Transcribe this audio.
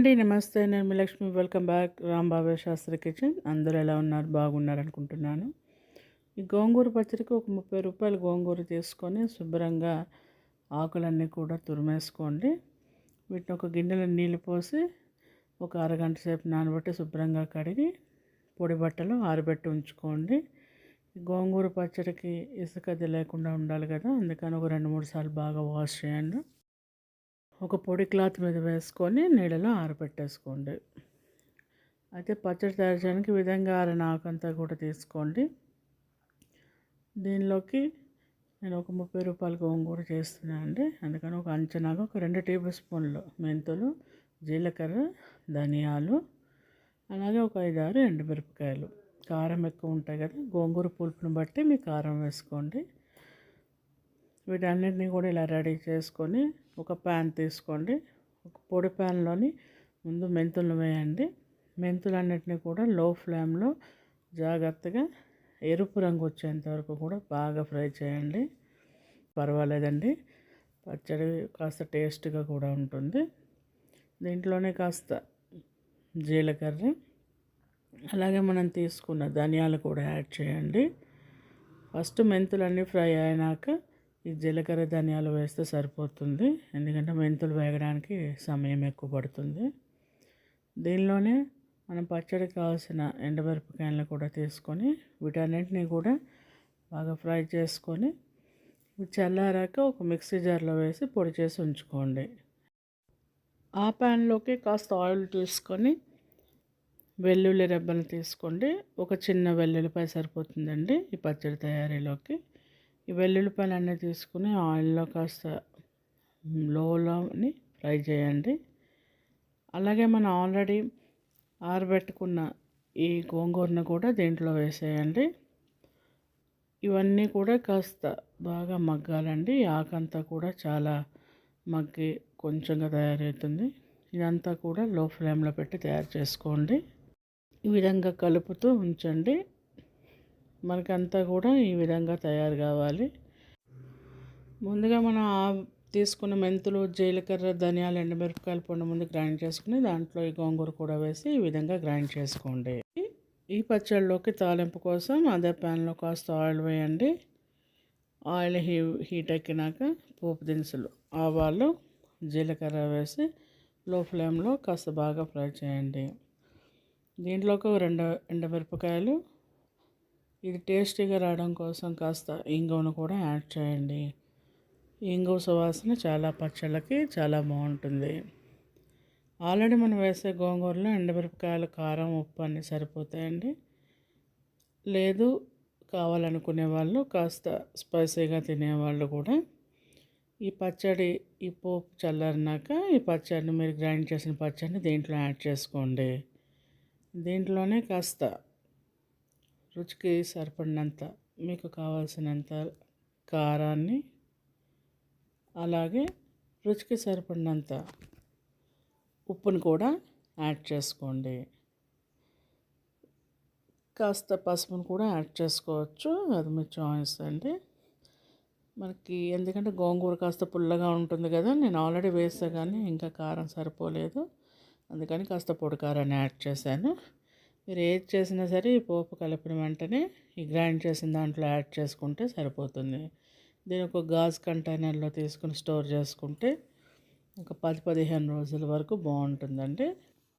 అండి నమస్తే. నేను మీ Lakshmi. Welcome back. రాంబాబే Shastri kitchen. అందరూ ఎలా ఉన్నారు? బాగున్నారు అనుకుంటున్నాను ఈ గోంగూర పచ్చడికి ఒక ముప్పై రూపాయలు గోంగూర తీసుకొని శుభ్రంగా ఆకులన్నీ కూడా తురిమేసుకోండి. వీటిని ఒక గిన్నెలో నీళ్ళు పోసి ఒక అరగంట సేపు నానబెట్టి శుభ్రంగా కడిగి పొడి బట్టలో ఆరబెట్టి ఉంచుకోండి. గోంగూర పచ్చడికి ఇసుకది లేకుండా ఉండాలి కదా అందుకని ఒక రెండు మూడు సార్లు బాగా వాష్ చేయండి. ఒక పొడి క్లాత్ మీద వేసుకొని నీళ్ళలో ఆరబెట్టేసుకోండి అయితే పచ్చడి తయారు చేయడానికి విధంగా ఆరిన ఆకంతా కూడా తీసుకోండి. దీనిలోకి నేను ఒక ముప్పై రూపాయల గోంగూర చేస్తున్నాను అండి అందుకని ఒక అంచనాగా ఒక రెండు టేబుల్ స్పూన్లు మెంతులు జీలకర్ర ధనియాలు అలాగే ఒక ఐదు ఆరు ఎండుమిరపకాయలు. కారం ఎక్కువ ఉంటాయి కదా గోంగూర పులుపుని బట్టి మీ కారం వేసుకోండి. వీటన్నిటిని కూడా ఇలా రెడీ చేసుకొని ఒక ప్యాన్ తీసుకోండి. ఒక పొడి ప్యాన్లోని ముందు మెంతులు వేయండి. మెంతులన్నిటిని కూడా లో ఫ్లేమ్లో జాగ్రత్తగా ఎరుపు రంగు వచ్చేంత వరకు కూడా బాగా ఫ్రై చేయండి. పర్వాలేదండి. పచ్చడి కాస్త టేస్ట్గా కూడా ఉంటుంది. దీంట్లోనే కాస్త జీలకర్ర అలాగే మనం తీసుకున్న ధనియాలు కూడా యాడ్ చేయండి. ఫస్ట్ మెంతులన్నీ ఫ్రై అయినాక ఈ జీలకర్ర ధనియాలు వేస్తే సరిపోతుంది. ఎందుకంటే మెంతులు వేగడానికి సమయం ఎక్కువ పడుతుంది. దీనిలోనే మనం పచ్చడికి కావాల్సిన ఎండమిరపకాయలను కూడా తీసుకొని వీటన్నింటినీ కూడా బాగా ఫ్రై చేసుకొని చల్లారాక ఒక మిక్సీ జార్లో వేసి పొడి చేసి ఉంచుకోండి. ఆ ప్యాన్లోకి కాస్త ఆయిల్ తీసుకొని వెల్లుల్లి రెబ్బలు తీసుకోండి. ఒక చిన్న వెల్లుల్లిపై సరిపోతుందండి ఈ పచ్చడి తయారీలోకి. ఈ వెల్లుల్లిపాయలు అన్నీ తీసుకుని ఆయిల్లో కాస్త లోలోని ఫ్రై చేయండి. అలాగే మనం ఆల్రెడీ ఆరబెట్టుకున్న ఈ గోంగూరను కూడా దీంట్లో వేసేయండి. ఇవన్నీ కూడా కాస్త బాగా మగ్గాలండి. ఆకంతా కూడా చాలా మగ్గి కొంచెంగా తయారవుతుంది. ఇదంతా కూడా లో ఫ్లేమ్లో పెట్టి తయారు చేసుకోండి. ఈ విధంగా కలుపుతూ ఉంచండి. మనకంతా కూడా ఈ విధంగా తయారు కావాలి. ముందుగా మనం తీసుకున్న మెంతులు జీలకర్ర ధనియాలు ఎండుమిరపకాయలు పండు ముందు గ్రైండ్ చేసుకుని దాంట్లో ఈ గోంగూర కూడా వేసి ఈ విధంగా గ్రైండ్ చేసుకోండి. ఈ పచ్చళ్ళలోకి తాలింపు కోసం అదే ప్యాన్లో కాస్త ఆయిల్ వేయండి. ఆయిల్ హీ హీట్ ఎక్కినాక పోపు దినుసులు ఆవాలు జీలకర్ర వేసి లో ఫ్లేమ్లో కాస్త బాగా ఫ్రై చేయండి. దీంట్లోకి రెండు ఎండమిరపకాయలు ఇది టేస్టీగా రావడం కోసం కాస్త ఇంగువను కూడా యాడ్ చేయండి. ఇంగువ సువాసన చాలా పచ్చళ్ళకి చాలా బాగుంటుంది. ఆల్రెడీ మనం వేసే గోంగూరలో ఎండమిరపకాయలు కారం ఉప్పు అన్నీ సరిపోతాయండి. లేదు కావాలనుకునే వాళ్ళు కాస్త స్పైసీగా తినేవాళ్ళు కూడా ఈ పచ్చడి ఈ పోపు చల్లారినాక ఈ పచ్చడిని మీరు గ్రైండ్ చేసిన పచ్చడిని దీంట్లో యాడ్ చేసుకోండి. దీంట్లోనే కాస్త రుచికి సరిపడినంత మీకు కావాల్సినంత కారాన్ని అలాగే రుచికి సరిపడినంత ఉప్పును కూడా యాడ్ చేసుకోండి. కాస్త పసుపును కూడా యాడ్ చేసుకోవచ్చు అది మీ చాయిస్ అండి. మనకి ఎందుకంటే గోంగూర కాస్త పుల్లగా ఉంటుంది కదా నేను ఆల్రెడీ వేసా కానీ ఇంకా కారం సరిపోలేదు. అందుకని కాస్త పొడి కారాన్ని యాడ్ చేశాను. మీరు ఏది చేసినా సరే ఈ పోపు కలిపిన వెంటనే ఈ గ్రైండ్ చేసిన దాంట్లో యాడ్ చేసుకుంటే సరిపోతుంది. దీని ఒక గాజ్ కంటైనర్లో తీసుకుని స్టోర్ చేసుకుంటే ఒక పది పదిహేను రోజుల వరకు బాగుంటుందండి.